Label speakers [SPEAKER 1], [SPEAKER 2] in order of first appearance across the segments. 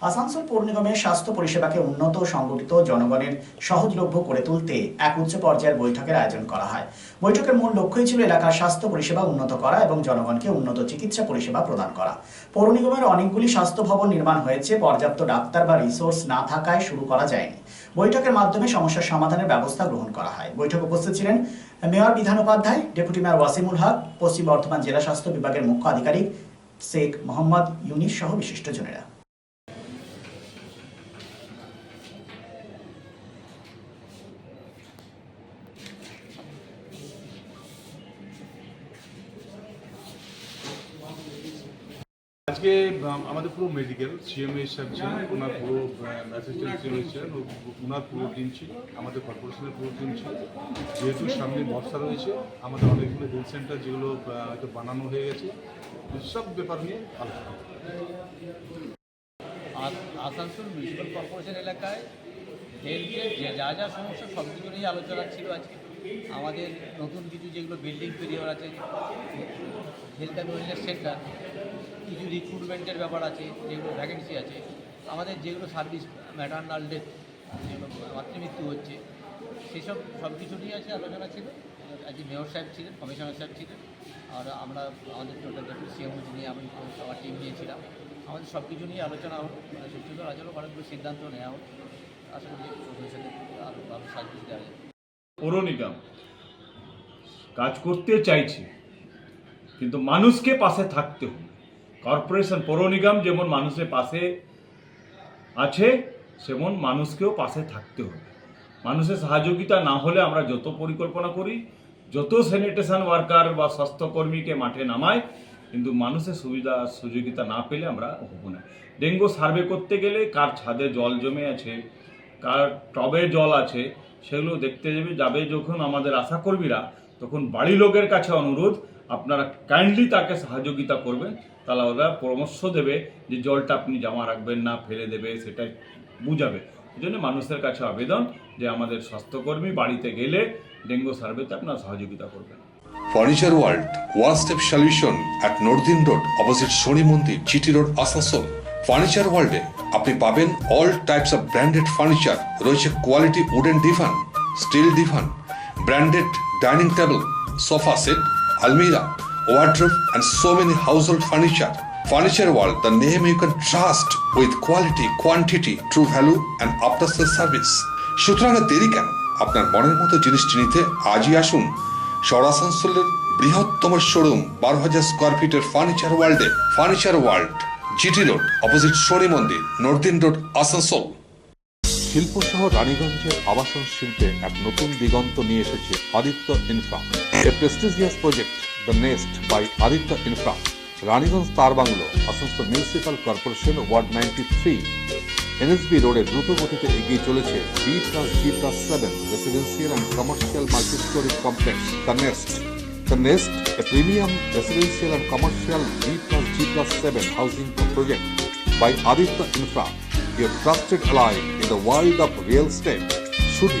[SPEAKER 1] আসানসোল পৌর নিগমের স্বাস্থ্য পরিষেবাকে উন্নত সংগঠিত জনগণের সহজলভ্য করে তুলতে এক উচ্চ পর্যায়ের বৈঠকের আয়োজন করা হয়। বৈঠকের মূল লক্ষ্যই ছিল এলাকার স্বাস্থ্য পরিষেবা উন্নত করা এবং জনগণকে উন্নত চিকিৎসা পরিষেবা প্রদান করা। পৌর নিগমের অনেকগুলি স্বাস্থ্য ভবন নির্মাণ হয়েছে। পর্যাপ্ত ডাক্তার বা রিসোর্স না থাকায় শুরু করা যায়নি। বৈঠকের মাধ্যমে সমস্যার সমাধানের ব্যবস্থা গ্রহণ করা হয়। বৈঠক উপস্থিত ছিলেন mayor Bidhan Upadhyay, deputy mayor Wasimul Haque, পশ্চিম বর্ধমান জেলা স্বাস্থ্য বিভাগের মুখ্য আধিকারিক শেখ মোহাম্মদ ইউনিস সহ বিশিষ্টজনেরা।
[SPEAKER 2] আজকে আমাদের পুরো মেডিকেল সিএমএ সাহেব ছিলেন ওনার পুরো অ্যাসিস্ট্যান্ট সিএমএ ছিলেন ওনার পুরো টিম ছিল, আমাদের কর্পোরেশনের পুরো টিম ছিল। যেহেতু সামনে বর্ষা রয়েছে, আমাদের অনেকগুলো হেলথ সেন্টার যেগুলো হয়তো বানানো হয়ে গেছে, সব ব্যাপার নিয়ে আলোচনা।
[SPEAKER 3] আস- আসানসোল মিউনিসিপ্যাল কর্পোরেশন এলাকায় হেলথের যে যা যা সমস্যা, সব কিছু নিয়েই আলোচনা ছিল আজকে। আমাদের নতুন কিছু যেগুলো বিল্ডিং তৈরি হওয়ার আছে হেলথ অ্যান্ড ওয়েলনেস সেন্টার কিছু রিক্রুটমেন্টের ব্যাপার আছে, যেগুলো ভ্যাকেন্সি আছে, আমাদের যেগুলো সার্ভিস ম্যাটার্নাল ডেথ যেগুলো মাতৃমৃত্যু হচ্ছে, সেসব সব কিছু নিয়ে আছে আলোচনা ছিল। আজকে মেয়র সাহেব ছিলেন কমিশনার সাহেব ছিলেন, আর আমরা আমাদের টোটাল ডেপুটি সিএম নিয়ে আমি আমার টিম নিয়েছিলাম। আমাদের সব কিছু নিয়ে আলোচনা হলো মানে করে আজ অনেকগুলো সিদ্ধান্ত নেওয়া হলো আশা করি ভবিষ্যতে আরও ভালো সার্ভিস দেওয়া যাবে।
[SPEAKER 4] পৌর নিগম কাজ করতে চাইছে, কিন্তু মানুষকে পাশে থাকতে হবে। কর্পোরেশন পৌর নিগম যেমন মানুষের পাশে আছে, সেমন মানুষকেও পাশে থাকতে হবে। মানুষের সহযোগিতা না হলে আমরা যত পরিকল্পনা করি, যত স্যানিটেশন ওয়ার্কার বা স্বাস্থ্যকর্মীকে মাঠে নামায় কিন্তু মানুষের সুবিধা, সুযোগিতা না পেলে আমরা হব না। ডেঙ্গু সার্ভে করতে গেলে কার ছাদে জল জমে আছে, কার টবে জল আছে, সেগুলো দেখতে যাবে যাবে যখন আমাদের আশাকর্মীরা, তখন বাড়ি লোকের কাছে অনুরোধ আপনারা কাইন্ডলি তাকে সহযোগিতা করবেন। তাহলে ওরা পরামর্শ দেবে যে জলটা আপনি জমা রাখবেন না, ফেলে দেবে সেটা বুঝাবে। এই জন্য মানুষের কাছে আবেদন যে আমাদের স্বাস্থ্যকর্মী বাড়িতে গেলে ডেঙ্গু সার্ভেতে আপনারা সহযোগিতা করবেন।
[SPEAKER 5] Furniture world one step solution at Nordin road opposite Shani Mandir G T road Asansol furniture ওয়ার্ল্ডে আপনি পাবেন all types of branded furniture রয়েছে quality wooden divan steel divan branded dining table sofa set আলমিরা wardrobe and so many household furniture furniture world the name you can trust with quality quantity true value and after sale service সুতরাং দেরি কেন? আপনার মনের মতো জিনিসটি নিতে আজই আসুন। শহর আসানসোলের বৃহত্তম শোরুম বারো হাজার স্কোয়ার ফিটের ফার্নিচার ওয়ার্ল্ডে furniture world G T road opposite Shani Mandir Nordin road Asansol
[SPEAKER 6] শিল্পসহ রানীগঞ্জের আবাসন শিল্পে এক নতুন দিগন্ত নিয়ে এসেছে Aditya infra a prestigious project the nest by Aditya infra Raniganj Tar bungalow Asansol municipal corporation ward ninety three N S B রোডে দ্রুত গতিতে এগিয়ে চলেছে B plus G plus seven residential and commercial multistorey complex the nest The Nest, a premium residential and commercial G plus G plus 7 housing project by Aditya Infra, your trusted ally in the world of real estate. শুধু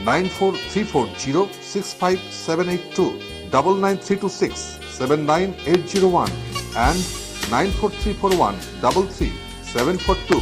[SPEAKER 6] nine four three four zero six five seven eight two double nine three two six seven nine eight zero one and nine four three four one double three seven four two